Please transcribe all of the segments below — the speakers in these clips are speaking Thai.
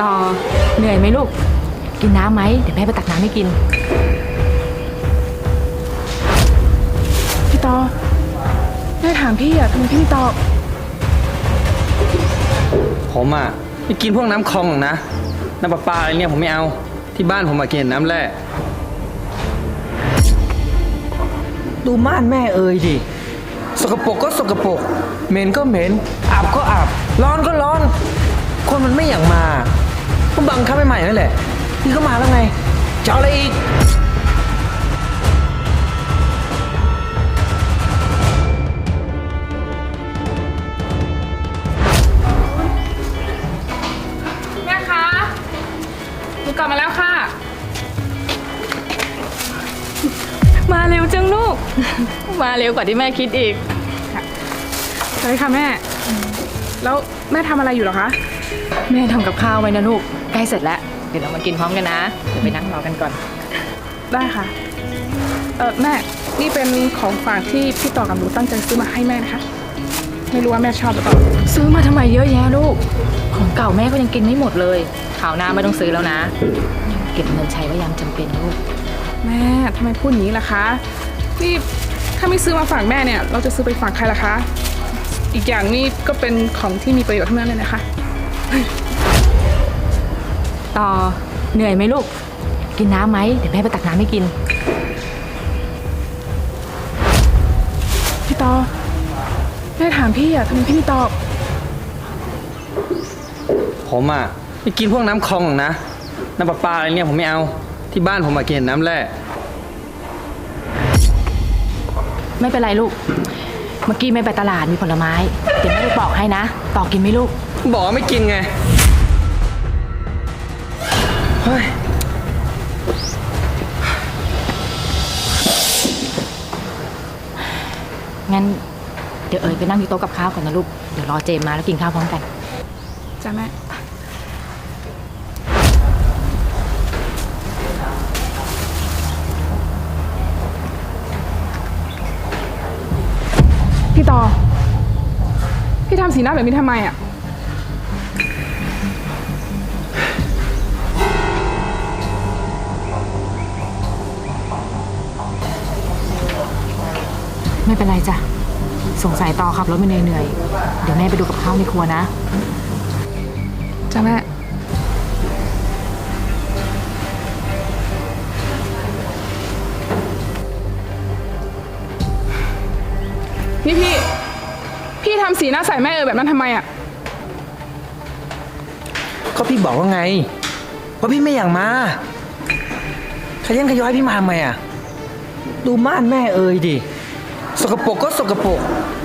ต่อเหนื่อยไหมลูก กินน้ำไหมเดี๋ยวแม่ไปตักน้ำให้กิน พี่ตอแม่ถามพี่อะทำไมพี่ไม่ตอบผมอะไม่กินพวกน้ำคลองหรอกนะ น้ำประปาอะไรเนี่ยผมไม่เอา ที่บ้านผมมากินแต่น้ำแร่ ดูม่านแม่เอ่ยดิ สกปรกก็สกปรกเหม็นก็เหม็นอาบก็อาบ ร้อนก็ร้อน คนมันไม่อยากมา ก็บังคับให้ใหม่นั่นแหละ นี่ก็มาแล้วไง จะเอาอะไรอีก แม่คะหนูกลับมาแล้วค่ะ มาเร็วจังลูก มาเร็วกว่าที่แม่คิดอีกใช่ค่ะแม่ แล้วแม่ทำอะไรอยู่เหรอคะ แม่ทำกับข้าวไว้นะลูกใก ล้เสร็จแล้ว เดี๋ยวเรามากินพร้อมกันนะเดี๋ยวไปนั่งรอกันก่อน ได้ค่ะ เออแม่ นี่เป็นของฝากที่พี่ต่อกับหนูตั้งใจซื้อมาให้แม่นะคะ ไม่รู้ว่าแม่ชอบหรือเปล่า ซื้อมาทำไมเยอะแยะลูก ของเก่าแม่ก็ยังกินไม่หมดเลยข่าวหน้าไม่ต้องซื้อแล้วนะ เก็บเงินใช้ไว้ยามจำเป็นลูก แม่ทำไมพูดอย่างนี้ล่ะคะ นี่ถ้าไม่ซื้อมาฝากแม่เนี่ย เราจะซื้อไปฝากใครล่ะคะ อีกอย่างนี่ก็เป็นของที่มีประโยชน์ทั้งนั้นเลยนะคะ ต่อเหนื่อยไหมลูก กินน้ำไหมเดี๋ยวแม่ไปตักน้ำให้กิน พี่ตอแม่ถามพี่อะทำไมพี่ไม่ตอบ ผมอะไม่กินพวกน้ำคลองหรอกนะ น้ำประปาอะไรเนี่ยผมไม่เอา ที่บ้านผมมากินแต่น้ำแร่ ไม่เป็นไรลูก เมื่อกี้แม่ไปตลาดมีผลไม้ เดี๋ยวแม่ไปปอกให้นะ ต่อกินไหมลูก บอกว่าไม่กินไงเฮ้ย งั้น เดี๋ยวเอ๋ยไปนั่งที่โต๊ะกับข้าวก่อนนะลูก เดี๋ยวรอเจมมาแล้วกินข้าวพร้อมกัน จ้าแม่ พี่ต่อ พี่ทำสีหน้าแบบนี้ทำไมอะ ไม่เป็นไรจ้ะ สงสัยต่อขับรถมาเหนื่อยๆ เดี๋ยวแม่ไปดูกับข้าวในครัวนะ จ้าแม่ นี่พี่ พี่ทำสีหน้าใส่แม่เออแบบนั้นทำไมอะก็พี่บอกว่าไงว่าพี่ไม่อยากมาขยันขย้อยพี่มาทำไมอะ ดูม่านแม่เอ่ยดิส กปรกก็สกปรก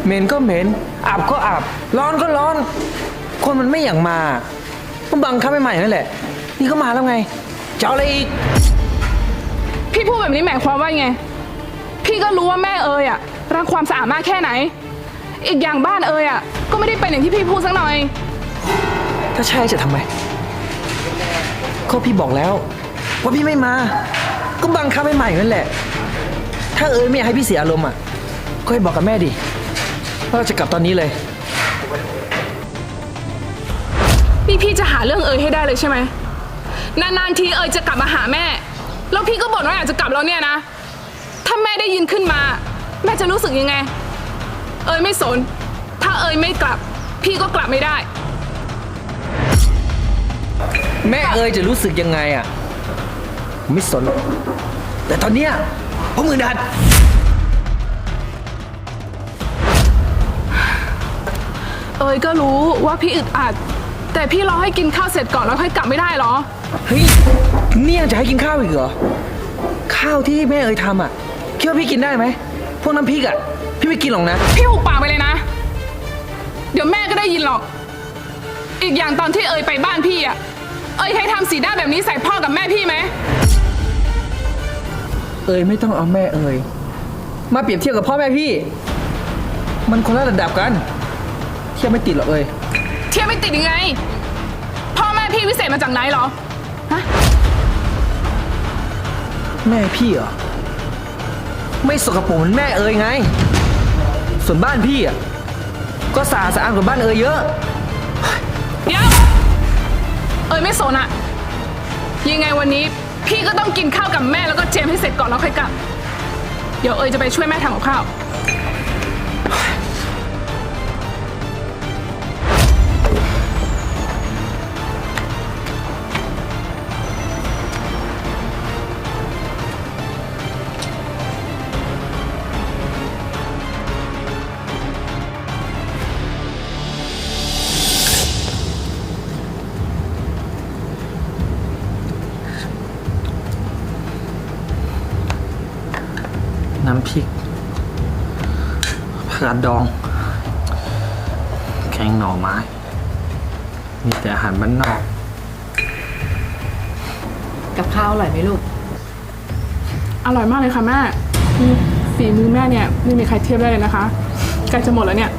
เหม็นก็เหม็นอาบก็อาบร้อนก็ร้อน คนมันไม่อยากมาก็บังคับให้ใหม่นั่นแหละ นี่ก็มาแล้วไงจะเอาอะไรอีกพี่พูดแบบนี้หมายความว่าไง พี่ก็รู้ว่าแม่เอยอะรักความสะอาดมากแค่ไหน อีกอย่างบ้านเอยอะก็ไม่ได้เป็นอย่างที่พี่พูดสักหน่อย ถ้าใช่จะทำไมก็พี่บอกแล้ว ว่าพี่ไม่มา ก็บังคับให้ใหม่นั่นแหละ ถ้าเอ๋ยไม่อยากให้พี่เสียอารมณ์อะ ก็ให้บอกกับแม่ดิว่าเราจะกลับตอนนี้เลย นี่พี่จะหาเรื่องเอยให้ได้เลยใช่ไหมนานๆทีเอยจะกลับมาหาแม่ แล้วพี่ก็บ่นว่าอยากจะกลับแล้วเนี่ยนะ ถ้าแม่ได้ยินขึ้นมา แม่จะรู้สึกยังไง เอยไม่สน ถ้าเอยไม่กลับ พี่ก็กลับไม่ได้ แม่เอ๋ยจะรู้สึกยังไงอะผมไม่สนหรอกแต่ตอนเนี้ยพวกมือดัด เอยก็รู้ว่าพี่อึดอัด แต่พี่รอให้กินข้าวเสร็จก่อนแล้วค่อยกลับไม่ได้เหรอ เฮ้ยนี่ยังจะให้กินข้าวอีกเหรอ ข้าวที่แม่เอ๋ยทำอะคิดว่าพี่กินได้ไหม พวกน้ำพริกอะ พี่ไม่กินหรอกนะ พี่หุบปากไปเลยนะ เดี๋ยวแม่ก็ได้ยินหรอก อีกอย่างตอนที่เอยไปบ้านพี่อะเอยให้ทำสีหน้าแบบนี้ใส่พ่อกับแม่พี่ไหม เอ๋ยไม่ต้องเอาแม่เอ๋ยมาเปรียบเทียบกับพ่อแม่พี่ มันคนละระดับกันเทียบไม่ติดหรอกเอ๋ยเทียบไม่ติดยังไง พ่อแม่พี่วิเศษมาจากไหนเหรอ ฮะ แม่พี่เหรอ ไม่สกปรกเหมือนแม่เอ๋ยไง ส่วนบ้านพี่อะ ก็สะอาดสะอาดกว่าบ้านเอ๋ยเยอะ เดี๋ยว เอยยไม่สนอะยังไงวันนี้ พี่ก็ต้องกินข้าวกับแม่แล้วก็เจมส์ให้เสร็จก่อนแล้วค่อยกลับ เดี๋ยวเอยจะไปช่วยแม่ทำกับข้าว น้ำพริกผักกาดดอง แกงหน่อไม้ มีแต่อาหารบ้านนอก กับข้าวอร่อยไหมลูก อร่อยมากเลยค่ะแม่อืมฝีมือแม่เนี่ยไม่มีใครเทียบได้เลยนะคะใกล้จะหมดแล้วเนี่ย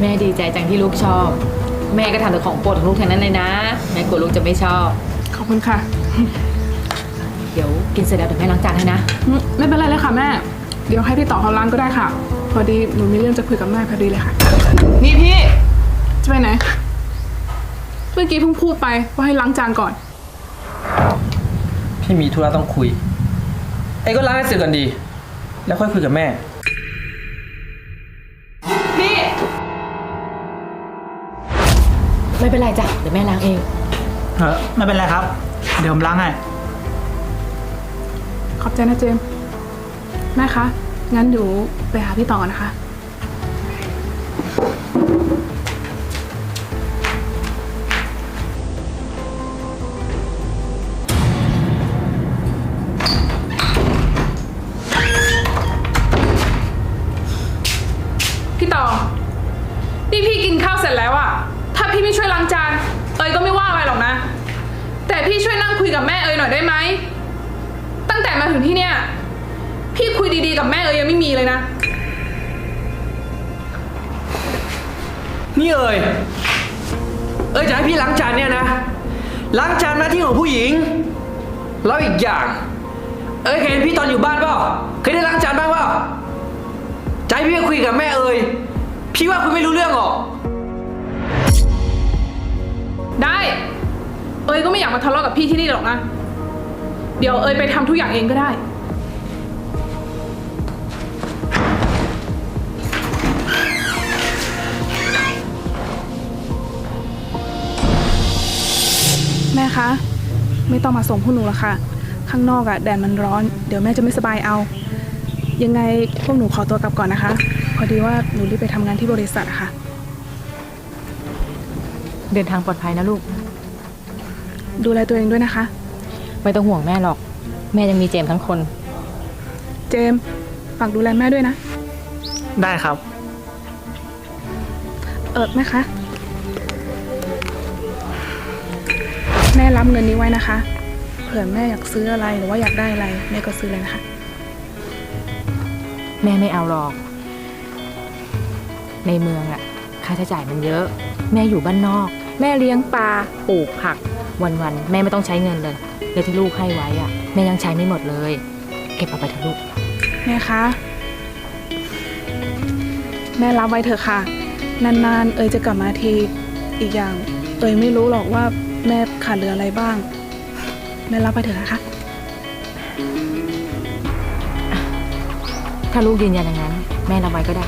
แม่ดีใจจังที่ลูกชอบ แม่ก็ทำแต่ของโปรดของลูกทั้งนั้นเลยนะ แม่กลัวลูกจะไม่ชอบ ขอบคุณค่ะ เดี๋ยวกินเสร็จแล้วเดี๋ยวแม่ล้างจานให้นะ อืมไม่เป็นไรเลยค่ะแม่ เดี๋ยวให้พี่ต่อเขาล้างก็ได้ค่ะ พอดีหนูมีเรื่องจะคุยกับแม่พอดีเลยค่ะ นี่พี่ จะไปไหน เมื่อกี้เพิ่งพูดไปว่าให้ล้างจานก่อน พี่มีธุระต้องคุย ไอ้ก็ล้างให้เสร็จก่อนดี แล้วค่อยคุยกับแม่ พี่ ไม่เป็นไรจ้ะเดี๋ยวแม่ล้างเอง เออไม่เป็นไรครับ เดี๋ยวผมล้างให้ข อบใจนะเจมส์แม่คะ งั้นเดี๋ยวไปหาพี่ต่อก่อนนะคะ พี่ต่อ นี่พี่กินข้าวเสร็จแล้วอะถ้าพี่ไม่ช่วยล้างจาน เอยก็ไม่ว่าอะไรหรอกนะ แต่พี่ช่วยนั่งคุยกับแม่เอยหน่อยได้ไหม ตั้งแต่มาถึงที่เนี่ย พี่คุยดีๆกับแม่เอยยังไม่มีเลยนะ นี่เอ่ย เอ้ยจะให้พี่ล้างจานเนี่ยนะ ล้างจานหน้าที่ของผู้หญิง แล้วอีกอย่าง เอ้ยเคยเห็นพี่ตอนอยู่บ้านเปล่า เคยได้ล้างจานบ้างเปล่าจะให้พี่ไปคุยกับแม่เอ่ย พี่ว่าคุณไม่รู้เรื่องหรอก ได้ เอยก็ไม่อยากมาทะเลาะกับพี่ที่นี่หรอกนะ เดี๋ยวเอยไปทำทุกอย่างเองก็ได้ แม่คะ ไม่ต้องมาส่งพวกหนูละค่ะ ข้างนอกอะแดดมันร้อน เดี๋ยวแม่จะไม่สบายเอา ยังไงพวกหนูขอตัวกลับก่อนนะคะ พอดีว่าหนูรีบไปทำงานที่บริษัทอะค่ะ เดินทางปลอดภัยนะลูก ดูแลตัวเองด้วยนะคะ ไม่ต้องห่วงแม่หรอก แม่ยังมีเจมส์ทั้งคน เจมส์ฝากดูแลแม่ด้วยนะ ได้ครับ เออแม่คะ แม่รับเงินนี้ไว้นะคะ เผื่อแม่อยากซื้ออะไรหรือว่าอยากได้อะไร แม่ก็ซื้อเลยนะคะ แม่ไม่เอาหรอก ในเมืองอะค่าใช้จ่ายมันเยอะ แม่อยู่บ้านนอก แม่เลี้ยงปลาปลูกผัก วันๆแม่ไม่ต้องใช้เงินเลยแล้วที่ลูกให้ไว้อะแม่ยังใช้ไม่หมดเลย เก็บเอาไปเถอะลูก แม่คะ แม่รับไว้เถอะค่ะ นานๆ เอยจะกลับมาที อีกอย่าง เอยไม่รู้หรอกว่าแม่ขาดเหลืออะไรบ้าง แม่รับไปเถอะนะคะ ถ้าลูกยืนยันอย่างนั้น แม่รับไว้ก็ได้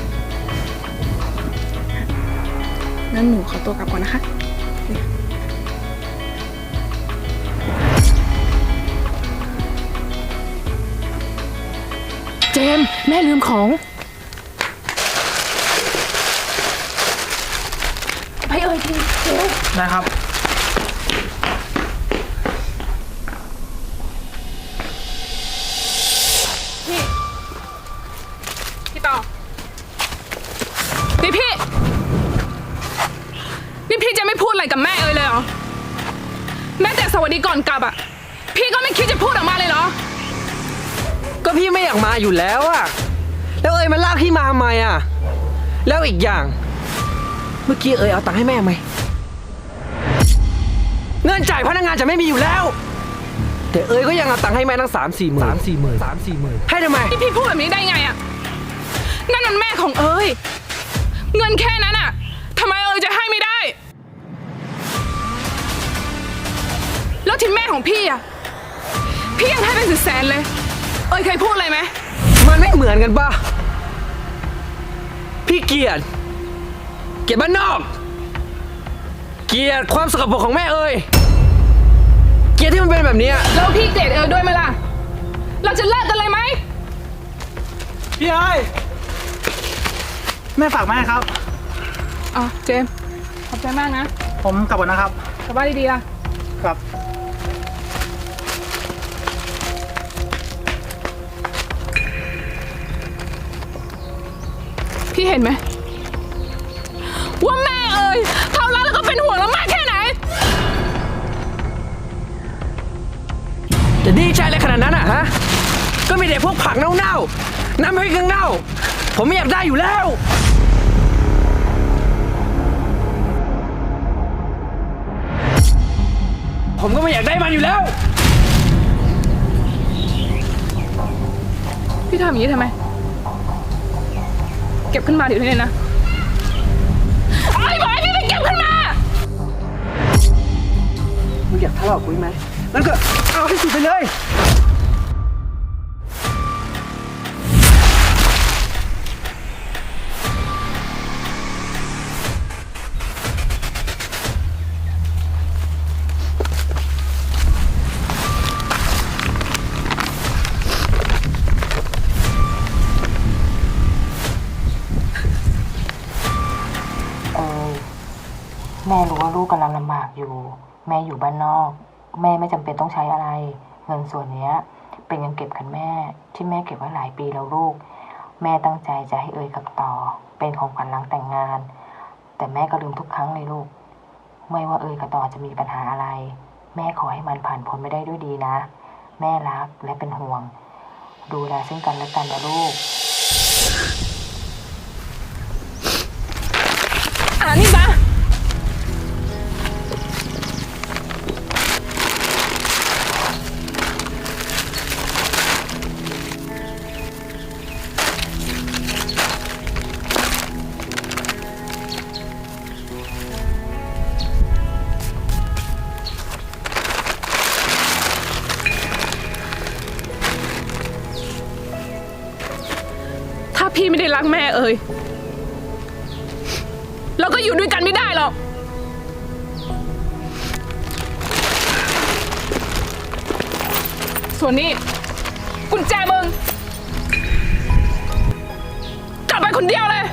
งั้นหนูขอตัวกลับก่อนนะคะ แม่ลืมของ ไปเอ่ยทีเร็วได้ครับ พี่พี่ต่อนี่พี่ นี่พี่จะไม่พูดอะไรกับแม่เอ่ยเลยเหรอ แม้แต่สวัสดีก่อนกลับอะ พี่ก็ไม่คิดจะพูดออกมาเลยเหรอ ก็พี่ไม่อยากมาอยู่แล้วอะแล้วเอ้ยมันลากพี่มาทำไมอะแล้วอีกอย่าง เมื่อกี้เอ้ยเอาตังค์ให้แม่ไหมเงินจ่ายพนักงานจะไม่มีอยู่แล้ว แต่เอ้ยก็ยังเอาตังค์ให้แม่ตั้งสามสี่หมื่นสามสี่หมื่นสามสี่หมื่นให้ทำไม นี่พี่พูดแบบนี้ได้ไงอะนั่นมันแม่ของเอ้ย เงินแค่นั้นอะทำไมเอ้ยจะให้ไม่ได้ แล้วที่แม่ของพี่อะพี่ยังให้เป็นสแสนเลย เอ้ยเคยพูดอะไรไหม มันไม่เหมือนกันปะพี่เกลียดเกลียดบ้านนอก เกลียดความสกปรกของแม่เอ้ย เกลียดที่มันเป็นแบบเนี้ยแล้วพี่เกลียดเอ้ยด้วยไหมล่ะ เราจะเลิกกันเลยไหม พี่เอ้ยแม่ฝากแม่ครับ อ๋อ เจมส์ขอบใจมากนะผมกลับก่อนนะครับ กลับบ้านดีๆล่ะ ครับ พี่เห็นไหม ว่าแม่เอ่ยเขารักแล้วก็เป็นห่วงเรามากแค่ไหน จะดีใจอะไรขนาดนั้นอะฮะ ก็มีแต่พวกผักเน่าๆ น้ำพริกเน่าๆผมไม่อยากได้อยู่แล้ว ผมก็ไม่อยากได้มันอยู่แล้ว พี่ทำอย่างนี้ทำไม เก็บขึ้นมาเดี๋ยวนี้เลยนะไอ้บอยพี่ไปเก็บขึ้นมา มึงอยากทะเลาะกับกูไหมงั้นก็เอาให้สุดไปเลย ลูกกำลังลำบากอยู่ แม่อยู่บ้านนอก แม่ไม่จำเป็นต้องใช้อะไร เงินส่วนนี้เป็นเงินเก็บของแม่ ที่แม่เก็บไว้หลายปีแล้วลูก แม่ตั้งใจจะให้เอ่ยกับต่อ เป็นของขวัญหลังแต่งงาน แต่แม่ก็ลืมทุกครั้งเลยลูก ไม่ว่าเอ่ยกับต่อจะมีปัญหาอะไร แม่ขอให้มันผ่านพ้นไปได้ด้วยดีนะ แม่รักและเป็นห่วง ดูแลซึ่งกันและกันนะลูก พี่ไม่ได้รักแม่เอ่ยเราก็อยู่ด้วยกันไม่ได้หรอกส่วนนี้กุญแจมึงกลับไปคนเดียวเลย